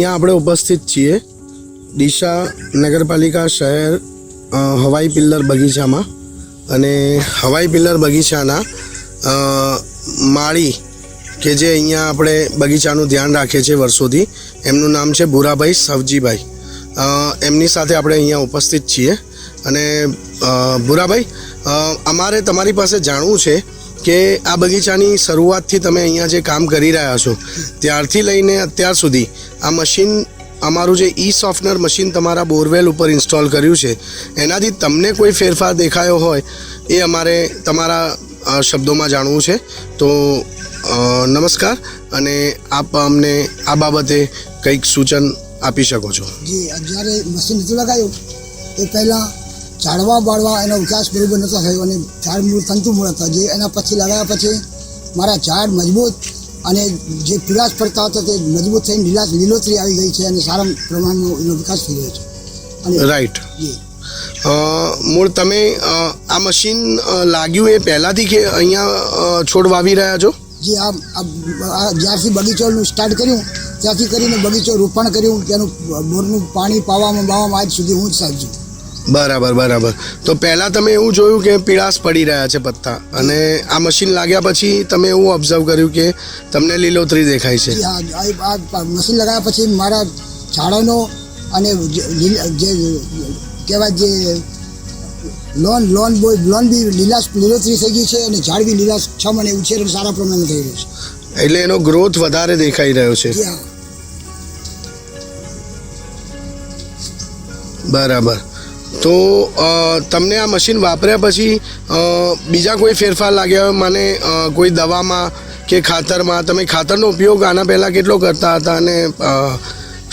અહીંયા આપણે ઉપસ્થિત છીએ. ડીસા નગરપાલિકા શહેર હવાઈ પિલ્લર બગીચામાં. અને હવાઈ પિલ્લર બગીચાના માળી કે જે અહીંયા આપણે બગીચાનું ધ્યાન રાખીએ છીએ વર્ષોથી, એમનું નામ છે ભૂરાભાઈ સવજીભાઈ. એમની સાથે આપણે અહીંયા ઉપસ્થિત છીએ. અને ભૂરાભાઈ અમારે તમારી પાસે જાણવું છે કે આ બગીચાની શરૂઆતથી તમે અહીંયા જે કામ કરી રહ્યા છો, ત્યારથી લઈને અત્યાર સુધી આ મશીન, અમારું જે ઈ સોફ્ટનર મશીન તમારા બોરવેલ ઉપર ઇન્સ્ટોલ કર્યું છે, એનાથી તમને કોઈ ફેરફાર દેખાયો હોય એ અમારે તમારા શબ્દોમાં જાણવું છે. તો નમસ્કાર અને આપ અમને આ બાબતે કંઈક સૂચન આપી શકો છો. જી, જ્યારે મશીન લગાવ્યું એ પહેલાં ઝાડવા બાળવા એનો વિકાસ બરોબર નહોતો થયો અને ઝાડ મૂળ તંતુ મૂળ હતા. જે એના પછી લગાવ્યા પછી મારા ઝાડ મજબૂત અને જે પીળાશ પડતા હતા તે મજબૂત થઈને લીલાશ લીલોતરી આવી ગઈ છે અને સારા પ્રમાણમાં એનો વિકાસ થઈ રહ્યો છે. અને રાઈટ જી. મૂળ તમે આ મશીન લાગ્યું એ પહેલાંથી કે અહીંયા છોડ વાવી રહ્યા છો? જે આ જ્યારથી બગીચોનું સ્ટાર્ટ કર્યું ત્યાંથી કરીને બગીચો રોપણ કર્યું તેનું બોરનું પાણી પાવામાં બાવામાં આજ સુધી હું જ સાહેબ છું. બરાબર બરાબર. તો પહેલાં તમે એવું જોયું કે પીળાશ પડી રહ્યા છે પત્તા અને આ મશીન લાગ્યા પછી તમે એવું ઓબ્ઝર્વ કર્યું કે તમને લીલોતરી દેખાય છે? આ મશીન લગાવ્યા પછી મારા ઝાડોનો અને જે કહેવાય જે લોન લોન બોય લોન બી લીલાશ લીલોતરી થઈ ગઈ છે અને ઝાડ બી લીલાશ છ મને ઉછેર સારા પ્રમાણે થઈ રહ્યું છે. એટલે એનો ગ્રોથ વધારે દેખાઈ રહ્યો છે. બરાબર. તો તમને આ મશીન વાપર્યા પછી બીજા કોઈ ફેરફાર લાગ્યા હોય? મને કોઈ દવામાં કે ખાતરમાં? તમે ખાતરનો ઉપયોગ આના પહેલાં કેટલો કરતા હતા અને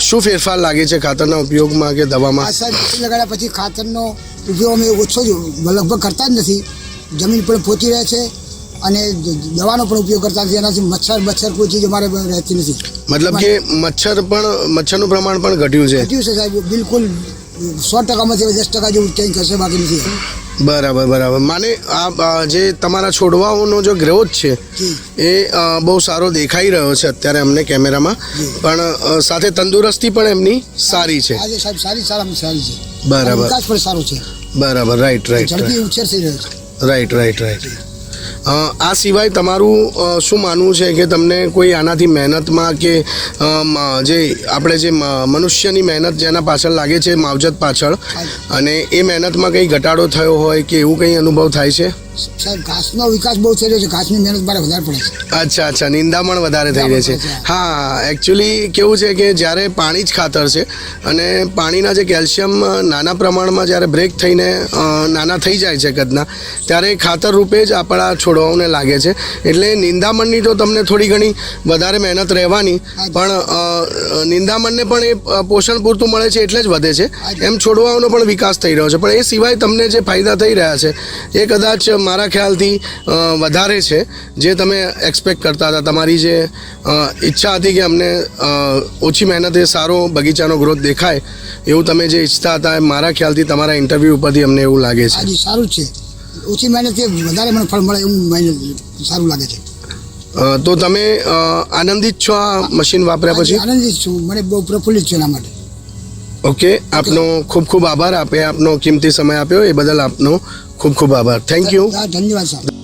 શું ફેરફાર લાગે છે ખાતરના ઉપયોગમાં કે આ દવામાં સાહેબ લગાડ્યા. પછી ખાતરનો ઉપયોગ અમે ઓછો જ લગભગ કરતા જ નથી. જમીન પણ પહોંચી રહે છે અને દવાનો પણ ઉપયોગ કરતા નથી. એનાથી મચ્છર મચ્છર કોઈ ચીજ અમારે રહેતી નથી. મતલબ કે મચ્છર પણ મચ્છરનું પ્રમાણ પણ ઘટ્યું છે? ઘટ્યું છે સાહેબ. બિલકુલ સો ટકામાંથી દસ ટકા જેવું કંઈ કશે બાકી નથી. બરાબર બરાબર. માને આ જે તમારા છોડવાઓનો જે ગ્રોથ છે એ બહુ સારો દેખાઈ રહ્યો છે અત્યારે અમને કેમેરામાં. પણ સાથે તંદુરસ્તી પણ એમની સારી છે. સાહેબ સારી સારામાં સારી છે. બરાબર. વિકાસ પણ સારો છે. બરાબર. રાઈટ રાઈટ ઝડપી ઉછેર થઈ રહ્યો છે. રાઈટ રાઈટ રાઈટ આ સિવાય તમારું શું માનવું છે કે તમને કોઈ આનાથી મહેનતમાં કે જે આપણે જે મનુષ્યની મહેનત જેના પાછળ લાગે છે માવજત પાછળ અને એ મહેનતમાં કંઈ ઘટાડો થયો હોય કે એવું કંઈ અનુભવ થાય છે? સાહેબ ઘાસનો વિકાસ બહુ થઈ રહ્યો છે ઘાસની મહેનત મારે વધારે પડે છે. અચ્છા અચ્છા નિંદામણ વધારે થઈ રહી છે. હા એકચ્યુઅલી કેવું છે કે જ્યારે પાણી જ ખાતર છે અને પાણીના જે કેલ્શિયમ નાના પ્રમાણમાં જ્યારે બ્રેક થઈને નાના થઈ જાય છે કદના ત્યારે ખાતર રૂપે જ આપણા છોડવાઓને લાગે છે. એટલે નિંદામણની તો તમને થોડી ઘણી વધારે મહેનત રહેવાની પણ નિંદામણને પણ એ પોષણ પૂરતું મળે છે એટલે જ વધે છે. એમ છોડવાઓનો પણ વિકાસ થઈ રહ્યો છે. પણ એ સિવાય તમને જે ફાયદા થઈ રહ્યા છે એ કદાચ મારા ખ્યાલથી વધારે છે જે તમે એક્સપેક્ટ કરતા હતા. તમારી જે ઈચ્છા હતી કે અમને ઓછી મહેનતે સારો બગીચાનો ગ્રોથ દેખાય એવું તમે જે ઈચ્છતા હતા એ મારા ખ્યાલથી તમારા ઇન્ટરવ્યૂ ઉપરથી અમને એવું લાગે છે. સારું છે. ઓછી મહેનતથી વધારે મને ફળ મળે એવું મહેનત સારું લાગે છે. તો તમે આનંદિત છો આ મશીન વાપર્યા પછી? આનંદિત છું. મને બહુ પ્રફુલ્લિત છે એના માટે. ઓકે આપનો ખૂબ ખૂબ આભાર. આપે આપનો કિંમતી સમય આપ્યો. એ બદલ આપનો ખૂબ ખૂબ આભાર. થેન્ક યુ ધન્યવાદ સાહેબ.